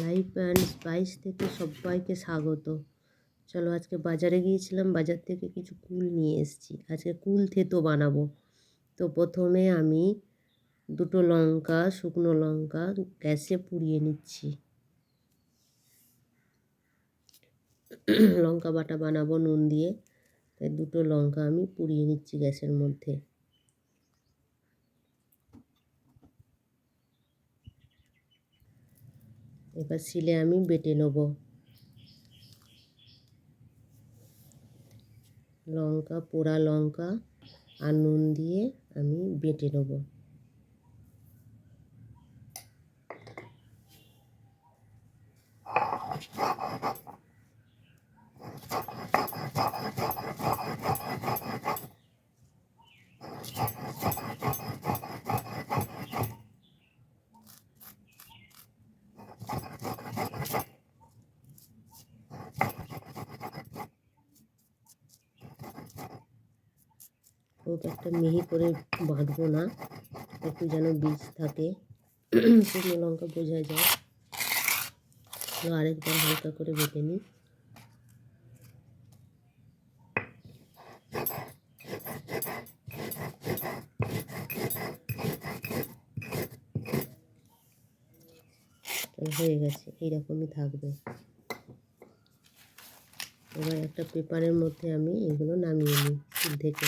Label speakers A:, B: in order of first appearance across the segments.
A: Life and spice থেকে সবাইকে স্বাগত। চলো আজকে বাজারে গিয়েছিলাম, বাজার থেকে কিছু কুল নিয়ে এসেছি। আজকে কুল থেতো বানাবো। তো প্রথমে আমি দুটো লঙ্কা, শুকনো লঙ্কা গ্যাসে পুড়িয়ে নিচ্ছি। লঙ্কা বাটা বানাবো নুন দিয়ে। তাই দুটো লঙ্কা আমি পুড়িয়ে নিচ্ছি গ্যাসের মধ্যে। এবার শিলে আমি বেটে নেব। লঙ্কা পোড়া লঙ্কা আর নুন দিয়ে আমি বেটে নেব। খুব একটা মিহি করে বাঁধবো না। একটু যেন বীজ থাকে। শুকনো লঙ্কা বোঝা যায়। আরেকবার হালকা করে বেটে নিই। হয়ে গেছে, এইরকমই থাকবে। এবার একটা পেপারের মধ্যে আমি এগুলো নামিয়ে নিই থেকে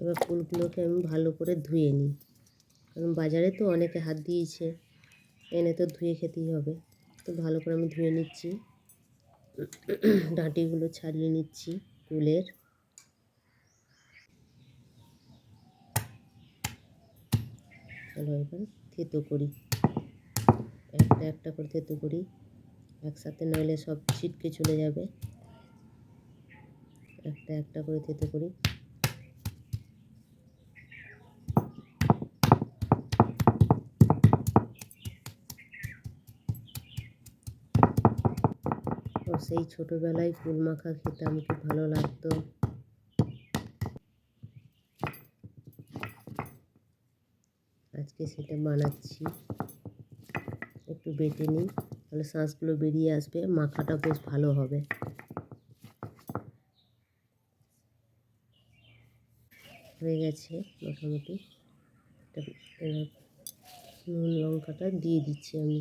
A: এবার ফুলগুলোকে আমি ভালো করে ধুয়ে নিই। কারণ বাজারে তো অনেকে হাত দিয়েছে, এনে তো ধুয়ে খেতেই হবে। তো ভালো করে আমি ধুয়ে নিচ্ছি। ডাঁটিগুলো ছাড়িয়ে নিচ্ছি কুলের চলো এবার থেতো করি। একটা একটা করে থেতো করি। একসাথে নইলে সব ছিটকে চলে যাবে। একটা একটা করে থেতো করি। সেই ছোটোবেলায় কুল মাখা খেতাম, খুব ভালো লাগতো। আজকে সেটা বানাচ্ছি। একটু বেটে নিই, তাহলে শাঁসগুলো বেরিয়ে আসবে, মাখাটা বেশ ভালো হবে। হয়ে গেছে মোটামুটি। এবার নুন লঙ্কাটা দিয়ে দিচ্ছি আমি।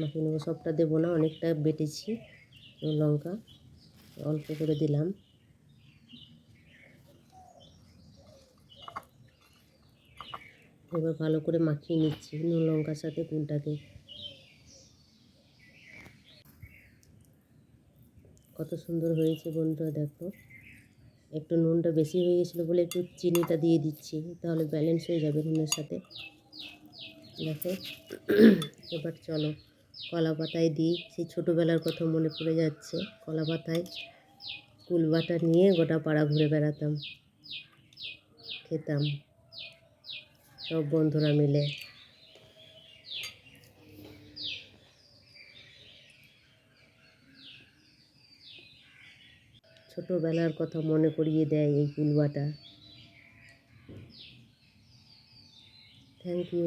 A: মাখিয়ে নেব সবটা দেবো না, অনেকটা বেটেছি লঙ্কা, অল্প করে দিলাম। এবার ভালো করে মাখিয়ে নিচ্ছি, নুন, লঙ্কার সাথে কুলটাকে কত সুন্দর হয়েছে বন্ধুরা, দেখো। একটু নুনটা বেশি হয়ে গেছিল বলে একটু চিনিটা দিয়ে দিচ্ছি, তাহলে ব্যালেন্স হয়ে যাবে নুনের সাথে। দেখো, এবার চলো। কলা পাতায় দিই, সেই ছোটোবেলার কথা মনে পড়ে যাচ্ছে। কলা পাতায় কুলবাটা নিয়ে গোটা পাড়া ঘুরে বেড়াতাম, খেতাম, সব বন্ধুরা মিলে। ছোটোবেলার কথা মনে করিয়ে দেয় এই কুলবাটা থ্যাংক ইউ